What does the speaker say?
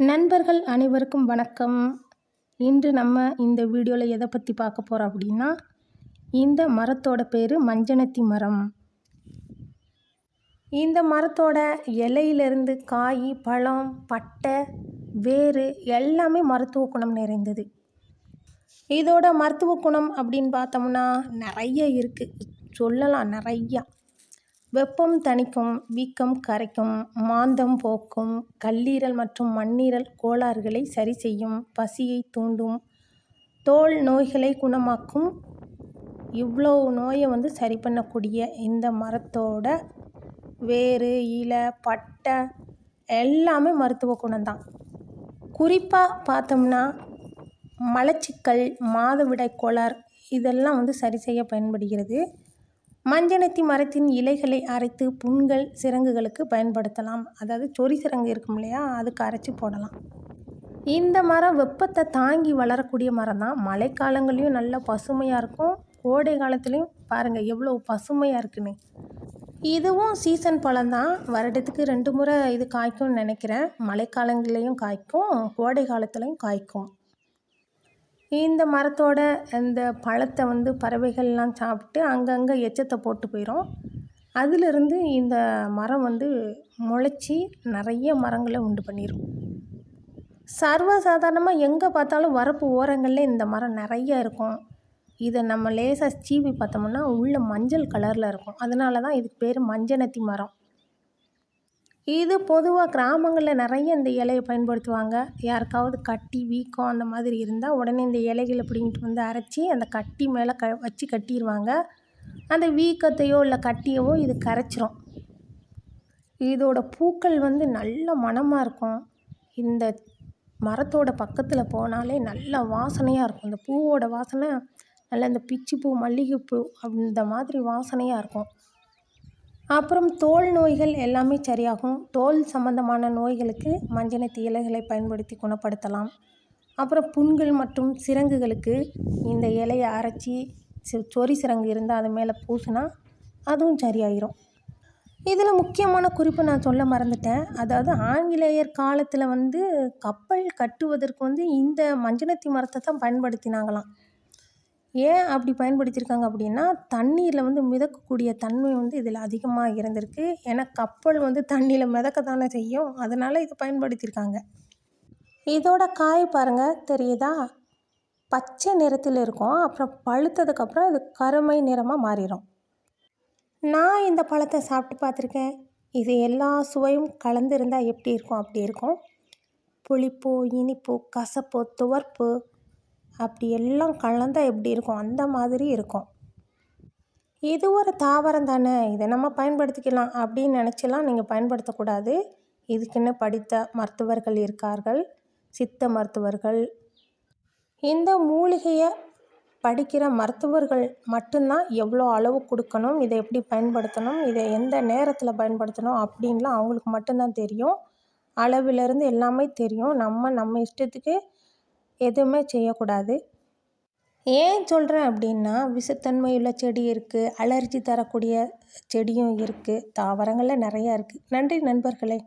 நண்பர்கள் அனைவருக்கும் வணக்கம். இன்று நம்ம இந்த வீடியோவில் எதை பற்றி பார்க்க போகிறோம் அப்படின்னா இந்த மரத்தோட பேர் மஞ்சனத்தி மரம். இந்த மரத்தோட இலையிலிருந்து காய் பழம் பட்டை வேறு எல்லாமே மருத்துவ குணம் நிறைந்தது. இதோட மருத்துவ குணம் அப்படின்னு பார்த்தோம்னா நிறைய இருக்குது சொல்லலாம் நிறையா. வெப்பம் தணிக்கும் வீக்கம் கரைக்கும் மாந்தம் போக்கும் கல்லீரல் மற்றும் மண்ணீரல் கோளாறுகளை சரி செய்யும் பசியை தூண்டும் தோல் நோய்களை குணமாக்கும் இவ்வளோ நோயை வந்து சரி பண்ணக்கூடிய இந்த மரத்தோட வேறு இலை பட்டை எல்லாமே மருத்துவ குணம்தான். குறிப்பாக பார்த்தோம்னா மலச்சிக்கல் மாதவிடாய் கோளாறு இதெல்லாம் வந்து சரி செய்ய பயன்படுகிறது. மஞ்சனத்தி மரத்தின் இலைகளை அரைத்து புண்கள் சிரங்குகளுக்கு பயன்படுத்தலாம். அதாவது சொறி சிரங்கு இருக்கும் இல்லையா? அதுக்கு அரைச்சி போடலாம். இந்த மரம் வெப்பத்தை தாங்கி வளரக்கூடிய மரம் தான் மழைக்காலங்களையும் நல்ல பசுமையாக இருக்கும். கோடை காலத்துலேயும் பாருங்கள் எவ்வளோ பசுமையாக இருக்குன்னு. இதுவும் சீசன் பழம் தான் வருடத்துக்கு ரெண்டு முறை இது காய்க்கும்னு நினைக்கிறேன். மழைக்காலங்களையும் காய்க்கும் கோடை காலத்துலேயும் காய்க்கும். இந்த மரத்தோட இந்த பழத்தை வந்து பறவைகள்லாம் சாப்பிட்டு அங்கங்கே எச்சத்தை போட்டு போயிடும் அதிலிருந்து இந்த மரம் வந்து முளைச்சி நிறைய மரங்களை உண்டு பண்ணிடும் சர்வசாதாரணமாக எங்கே பார்த்தாலும் வரப்பு ஓரங்களில் இந்த மரம் நிறைய இருக்கும். இதை நம்ம லேசாக சீவி பார்த்தோம்னா உள்ள மஞ்சள் கலரில் இருக்கும். அதனால தான் இதுக்கு பேர் மஞ்சனத்தி மரம். இது பொதுவாக கிராமங்களில் நிறைய இந்த இலையை பயன்படுத்துவாங்க. யாருக்காவது கட்டி வீக்கம் அந்த மாதிரி இருந்தால் உடனே இந்த இலைகளை பிடிங்கிட்டு வந்து அரைச்சி அந்த கட்டி மேலே க வச்சு கட்டிடுவாங்க அந்த வீக்கத்தையோ இல்லை கட்டியவோ இது கரைச்சிரும். இதோட பூக்கள் வந்து நல்ல மணமாக இருக்கும். இந்த மரத்தோட பக்கத்தில் போனாலே நல்ல வாசனையாக இருக்கும். இந்த பூவோட வாசனை நல்ல இந்த பிச்சி பூ மல்லிகைப்பூ அந்த மாதிரி வாசனையாக இருக்கும். அப்புறம் தோல் நோய்கள் எல்லாமே சரியாகும். தோல் சம்மந்தமான நோய்களுக்கு மஞ்சனத்தி இலைகளை பயன்படுத்தி குணப்படுத்தலாம். அப்புறம் புண்கள் மற்றும் சிரங்குகளுக்கு இந்த இலையை அரைச்சி சொறி சிரங்கு இருந்தால் அது மேலே பூசினா அதுவும் சரியாயிரும். இதில் முக்கியமான குறிப்பு நான் சொல்ல மறந்துட்டேன். அதாவது ஆங்கிலேயர் காலத்தில் வந்து கப்பல் கட்டுவதற்கு வந்து இந்த மஞ்சனத்தி மரத்தை தான் பயன்படுத்தினாங்களாம். ஏன் அப்படி பயன்படுத்தியிருக்காங்க அப்படின்னா தண்ணீரில் வந்து மிதக்கக்கூடிய தன்மை வந்து இதில் அதிகமாக இருந்திருக்கு. ஏன்னா கப்பல் வந்து தண்ணியில் மிதக்க தானே செய்யும். அதனால் இதை பயன்படுத்தியிருக்காங்க. இதோட காய் பாருங்கள் தெரியுதா? பச்சை நிறத்தில் இருக்கும். அப்புறம் பழுத்ததுக்கப்புறம் இது கருமை நிறமாக மாறிடும் நான் இந்த பழத்தை சாப்பிட்டு பார்த்துருக்கேன். இது எல்லா சுவையும் கலந்துருந்தால் எப்படி இருக்கும்? அப்படி இருக்கும். புளிப்பு இனிப்பு கசப்பு துவர்ப்பு அப்படி எல்லாம் கலந்தால் எப்படி இருக்கும்? அந்த மாதிரி இருக்கும். இது ஒரு தாவரம் தானே? இதை நம்ம பயன்படுத்திக்கலாம் அப்படின்னு நினச்சிலாம் நீங்கள் பயன்படுத்தக்கூடாது. இதுக்குன்னு படித்த மருத்துவர்கள் இருக்கார்கள். சித்த மருத்துவர்கள். இந்த மூலிகையை படிக்கிற மருத்துவர்கள் மட்டும்தான் எவ்வளோ அளவு கொடுக்கணும்? இதை எப்படி பயன்படுத்தணும்? இதை எந்த நேரத்தில் பயன்படுத்தணும்? அப்படின்லாம் அவங்களுக்கு மட்டும்தான் தெரியும். அளவிலேருந்து எல்லாமே தெரியும். நம்ம நம்ம இஷ்டத்துக்கு எதுவுமே செய்யக்கூடாது. ஏன் சொல்கிறேன் அப்படின்னா விஷத்தன்மையுள்ள செடி இருக்குது அலர்ஜி தரக்கூடிய செடியும் இருக்குது தாவரங்களில் நிறையா இருக்குது நன்றி நண்பர்களே.